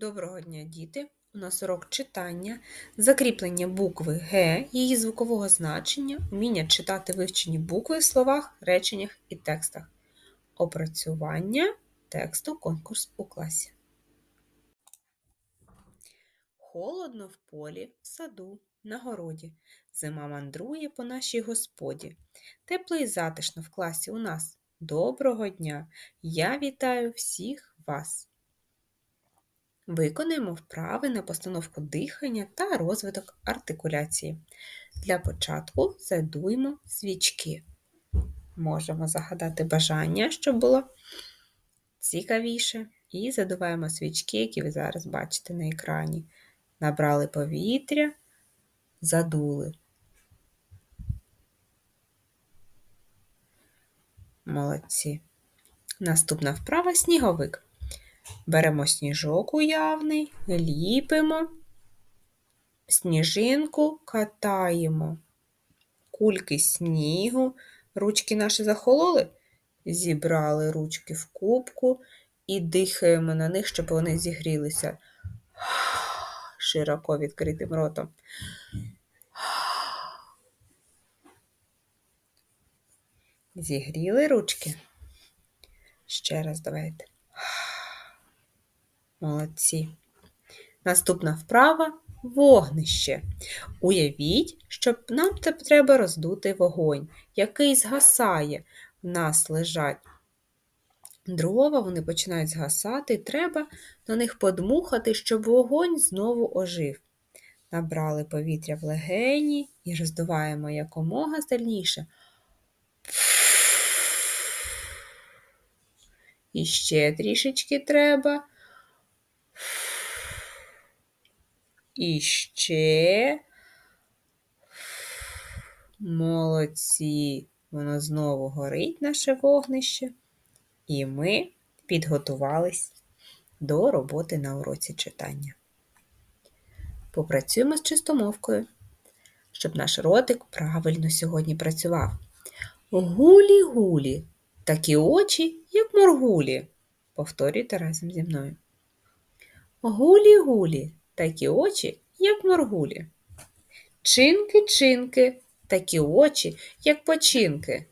Доброго дня, діти! У нас урок читання, закріплення букви Г, її звукового значення, вміння читати вивчені букви в словах, реченнях і текстах. Опрацювання тексту конкурс у класі. Холодно в полі, в саду, на городі. Зима мандрує по нашій господі. Тепло і затишно в класі у нас. Доброго дня! Я вітаю всіх вас! Виконуємо вправи на постановку дихання та розвиток артикуляції. Для початку задуємо свічки. Можемо загадати бажання, щоб було цікавіше. І задуваємо свічки, які ви зараз бачите на екрані. Набрали повітря, задули. Молодці. Наступна вправа сніговик. Беремо сніжок уявний, ліпимо, сніжинку катаємо, кульки снігу, ручки наші захололи, зібрали ручки в кубку і дихаємо на них, щоб вони зігрілися широко відкритим ротом. Зігріли ручки. Ще раз давайте. Молодці. Наступна вправа вогнище. Уявіть, що нам треба роздути вогонь, який згасає. В нас лежать дрова, вони починають згасати, треба на них подмухати, щоб вогонь знову ожив. Набрали повітря в легені і роздуваємо якомога сильніше. І ще трішечки треба. І ще. Молодці. Воно знову горить наше вогнище. І ми підготувались до роботи на уроці читання. Попрацюємо з чистомовкою, щоб наш ротик правильно сьогодні працював. Гулі-гулі, такі очі, як моргулі. Повторюйте разом зі мною. Гулі-гулі, такі очі, як моргулі. Чинки-чинки, такі очі, як починки.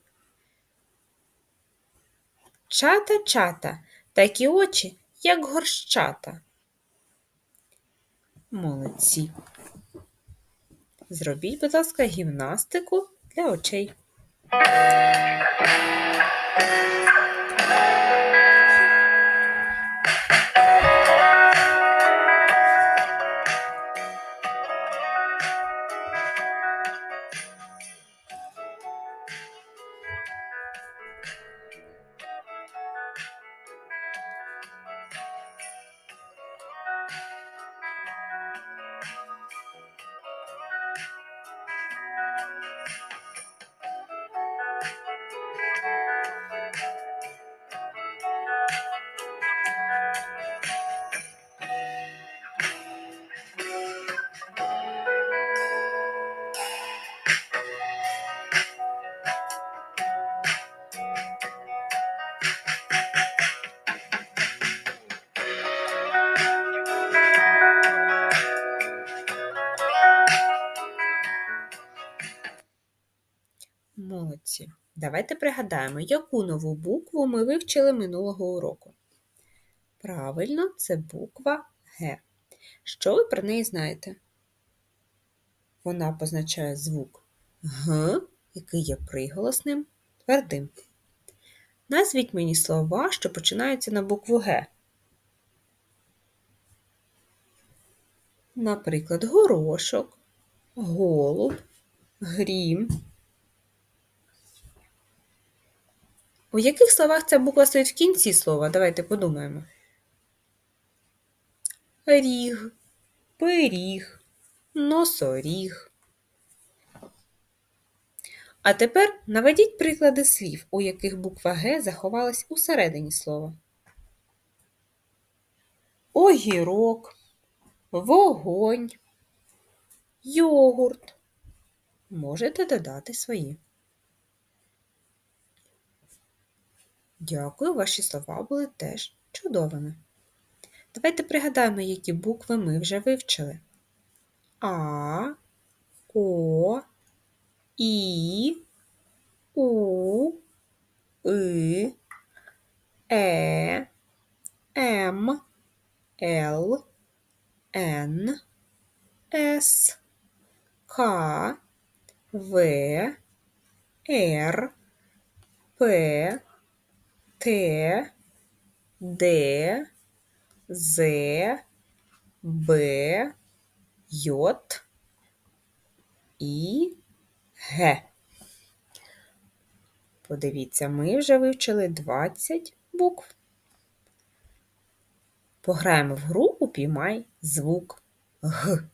Чата-чата, такі очі, як горщата. Молодці. Зробіть, будь ласка, гімнастику для очей. Давайте пригадаємо, яку нову букву ми вивчили минулого уроку. Правильно, це буква Г. Що ви про неї знаєте? Вона позначає звук Г, який є приголосним, твердим. Назвіть мені слова, що починаються на букву Г. Наприклад, горошок, голуб, грім. У яких словах ця буква стоїть в кінці слова? Давайте подумаємо. Ріг, пиріг, носоріг. А тепер наведіть приклади слів, у яких буква Г заховалась у середині слова. Огірок, вогонь, йогурт. Можете додати свої. Дякую, ваші слова були теж чудовими. Давайте пригадаємо, які букви ми вже вивчили. А, О, І, У, И, Е, М, Л, Н, С, К, В, Р, П, Т, Д, З, Б, Й і Г. Подивіться, ми вже вивчили 20 букв. Пограємо в гру упіймай звук Г.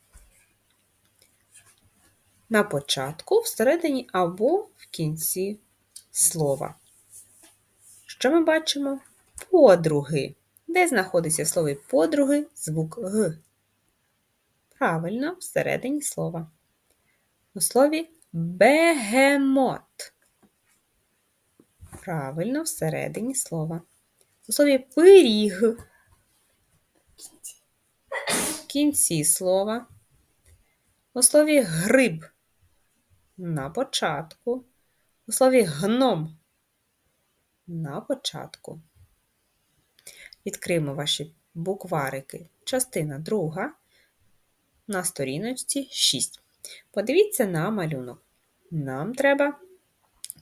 На початку, всередині або в кінці слова. Що ми бачимо? Подруги. Де знаходиться в слові подруги звук Г? Правильно, всередині слова. У слові бегемот. Правильно, всередині слова. У слові пиріг. В кінці слова. У слові гриб. На початку. У слові гном. На початку. Відкриємо ваші букварики. Частина друга на сторіночці 6. Подивіться на малюнок. Нам треба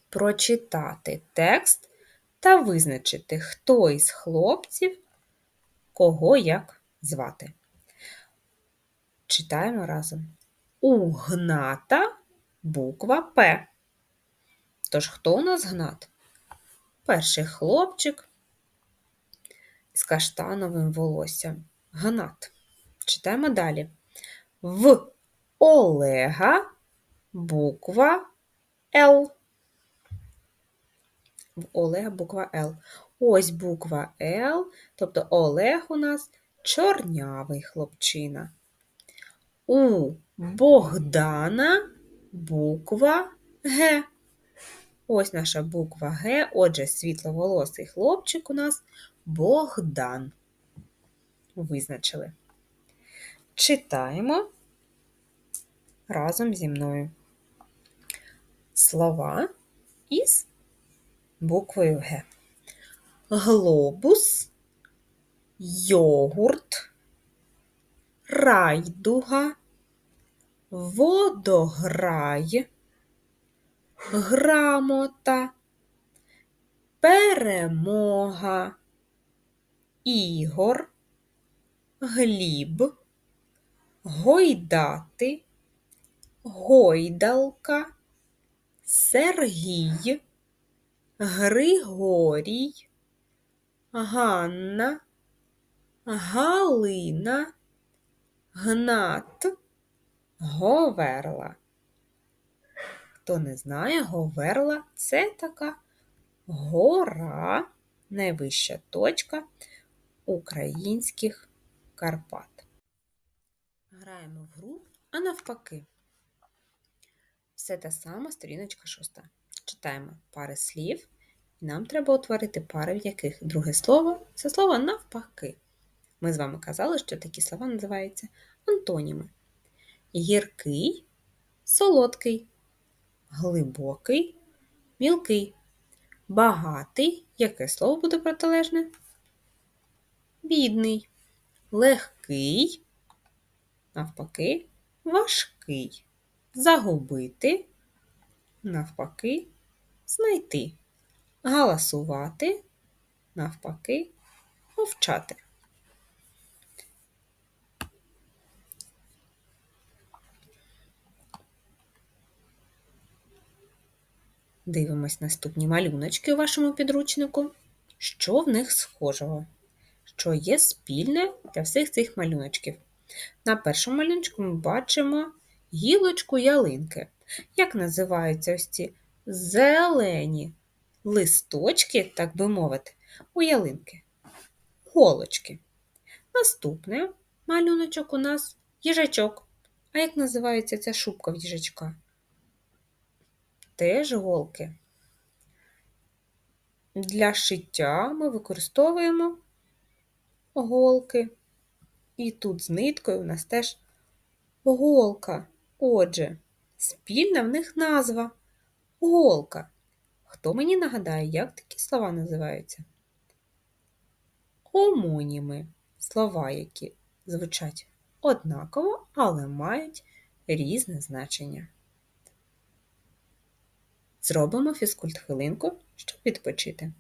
прочитати текст та визначити, хто із хлопців кого як звати. Читаємо разом. У гната буква П. Тож, хто у нас гнат? Перший хлопчик з каштановим волоссям. Гнат. Читаємо далі. В Олега буква Л. В Олега буква Л. Ось буква Л, тобто Олег у нас чорнявий хлопчина. У Богдана буква Г. Ось наша буква Г. Отже, світловолосий хлопчик у нас Богдан. Визначили. Читаємо разом зі мною слова із буквою Г. Глобус, йогурт, райдуга, водограй, грамота, перемога, ігор, гліб, гойдати, гойдалка, Сергій, Григорій, Ганна, Галина, Гнат, Говерла. Хто не знає, Говерла це така гора, найвища точка українських Карпат. Граємо в гру, а навпаки. Все та сама сторіночка шоста. Читаємо пари слів, і нам треба утворити пари, в яких друге слово це слово навпаки. Ми з вами казали, що такі слова називаються антоніми. Гіркий, солодкий, глибокий, мілкий, багатий. Яке слово буде протилежне? Бідний, легкий, навпаки, важкий, загубити, навпаки, знайти, галасувати, навпаки, мовчати. Дивимось наступні малюночки у вашому підручнику. Що в них схожого? Що є спільне для всіх цих малюночків? На першому малюночку ми бачимо гілочку ялинки. Як називаються ось ці зелені листочки, так би мовити, у ялинки? Голочки. Наступний малюночок у нас їжачок. А як називається ця шубка в їжачка? Теж голки. Для шиття ми використовуємо голки. І тут з ниткою у нас теж голка. Отже, спільна в них назва голка. Хто мені нагадає, як такі слова називаються? Омоніми слова, які звучать однаково, але мають різне значення. Зробимо фізкульт хвилинку, щоб відпочити.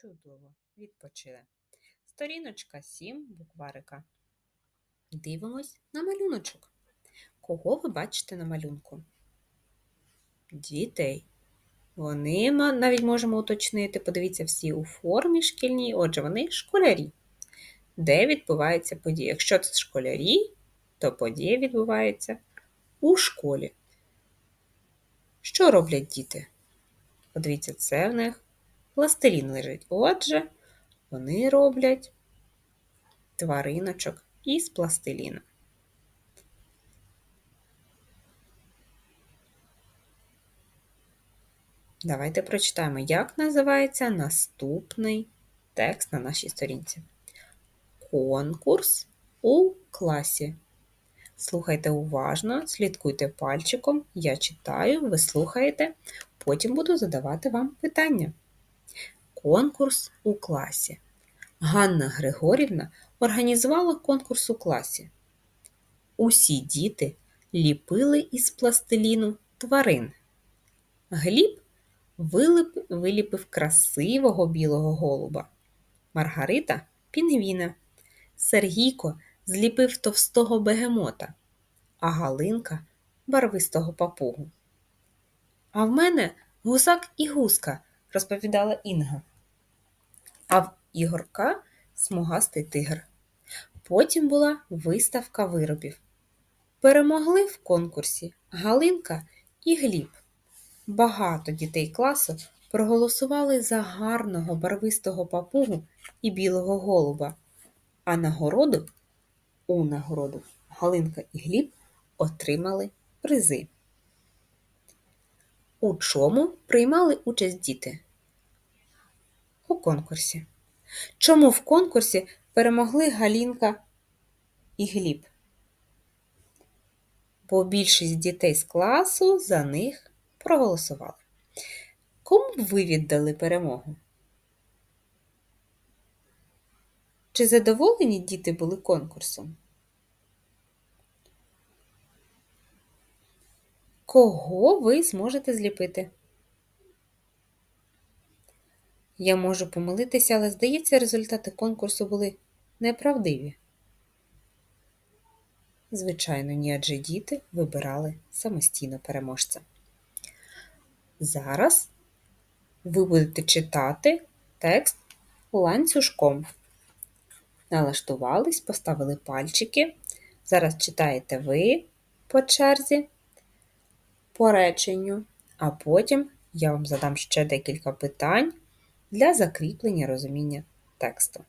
Чудово, відпочили. Сторіночка 7 букварика. Дивимось на малюночок. Кого ви бачите на малюнку? Дітей. Вони навіть можемо уточнити, подивіться, всі у формі шкільній, отже, вони школярі. Де відбувається подія? Якщо це школярі, то подія відбувається у школі. Що роблять діти? Подивіться, це в них пластилін лежить. Отже, вони роблять твариночок із пластиліну. Давайте прочитаємо, як називається наступний текст на нашій сторінці. Конкурс у класі. Слухайте уважно, слідкуйте пальчиком. Я читаю, ви слухаєте, потім буду задавати вам питання. Конкурс у класі. Ганна Григорівна організувала конкурс у класі. Усі діти ліпили із пластиліну тварин. Гліб вилип, виліпив красивого білого голуба. Маргарита пінгвіна. Сергійко зліпив товстого бегемота, а Галинка барвистого папугу. А в мене гусак і гуска, розповідала Інга. А в Ігорка смугастий тигр. Потім була виставка виробів. Перемогли в конкурсі Галинка і Гліб. Багато дітей класу проголосували за гарного барвистого папугу і білого голуба, а нагороду у нагороду Галинка і Гліб отримали призи. У чому приймали участь діти? У конкурсі. Чому в конкурсі перемогли Галінка і Гліб? Бо більшість дітей з класу за них проголосували. Кому б ви віддали перемогу? Чи задоволені діти були конкурсом? Кого ви зможете зліпити? Я можу помилитися, але здається, результати конкурсу були неправдиві. Звичайно, ні, адже діти вибирали самостійно переможця. Зараз ви будете читати текст ланцюжком. Налаштувались, поставили пальчики. Зараз читаєте ви по черзі по реченню, а потім я вам задам ще декілька питань для закріплення розуміння тексту.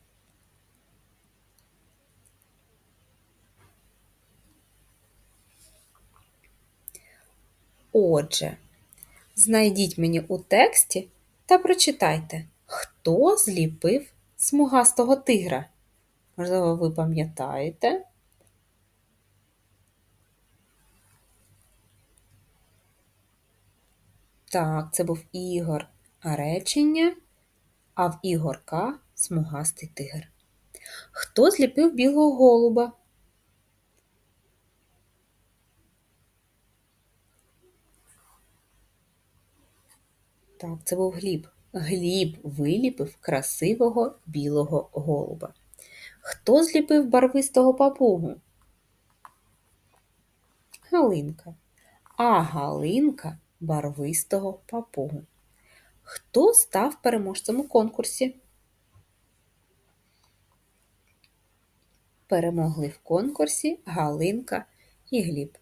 Отже, знайдіть мені у тексті та прочитайте, хто зліпив смугастого тигра. Можливо, ви пам'ятаєте? Так, це був Ігор, а речення, а в Ігорка смугастий тигр. Хто зліпив білого голуба? Так, це був Гліб. Гліб виліпив красивого білого голуба. Хто зліпив барвистого папугу? Галинка. А Галинка барвистого папугу. Хто став переможцем у конкурсі? Перемогли в конкурсі Галинка і Гліб.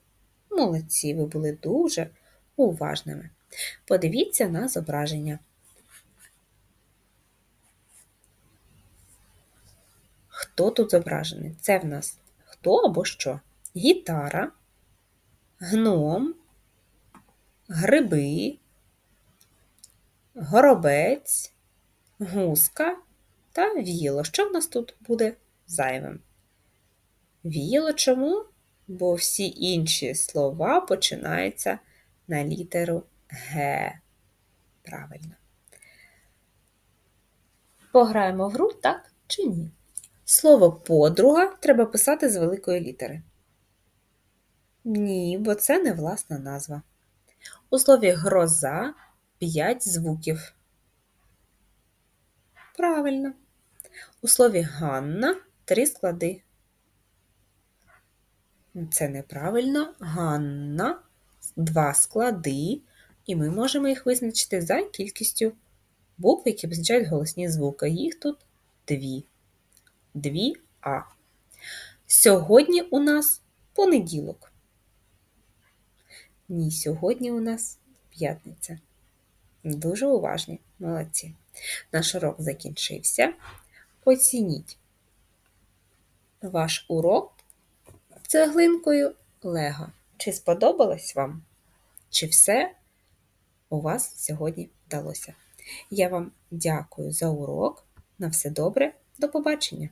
Молодці, ви були дуже уважними. Подивіться на зображення. Хто тут зображений? Це в нас хто або що? Гітара, гном, гриби, горобець, гуска та віяло. Що в нас тут буде зайвим? Віяло чому? Бо всі інші слова починаються на літеру Г. Правильно. Пограємо в гру, так чи ні? Слово подруга треба писати з великої літери. Ні, бо це не власна назва. У слові гроза 5 звуків. Правильно. У слові Ганна три склади. Це неправильно. Ганна два склади, і ми можемо їх визначити за кількістю букв, які позначають голосні звуки. Їх тут дві. Дві А. Сьогодні у нас понеділок. Ні, сьогодні у нас п'ятниця. Дуже уважні, молодці. Наш урок закінчився. Оцініть ваш урок цеглинкою Лего. Чи сподобалось вам? Чи все у вас сьогодні вдалося? Я вам дякую за урок. На все добре, до побачення!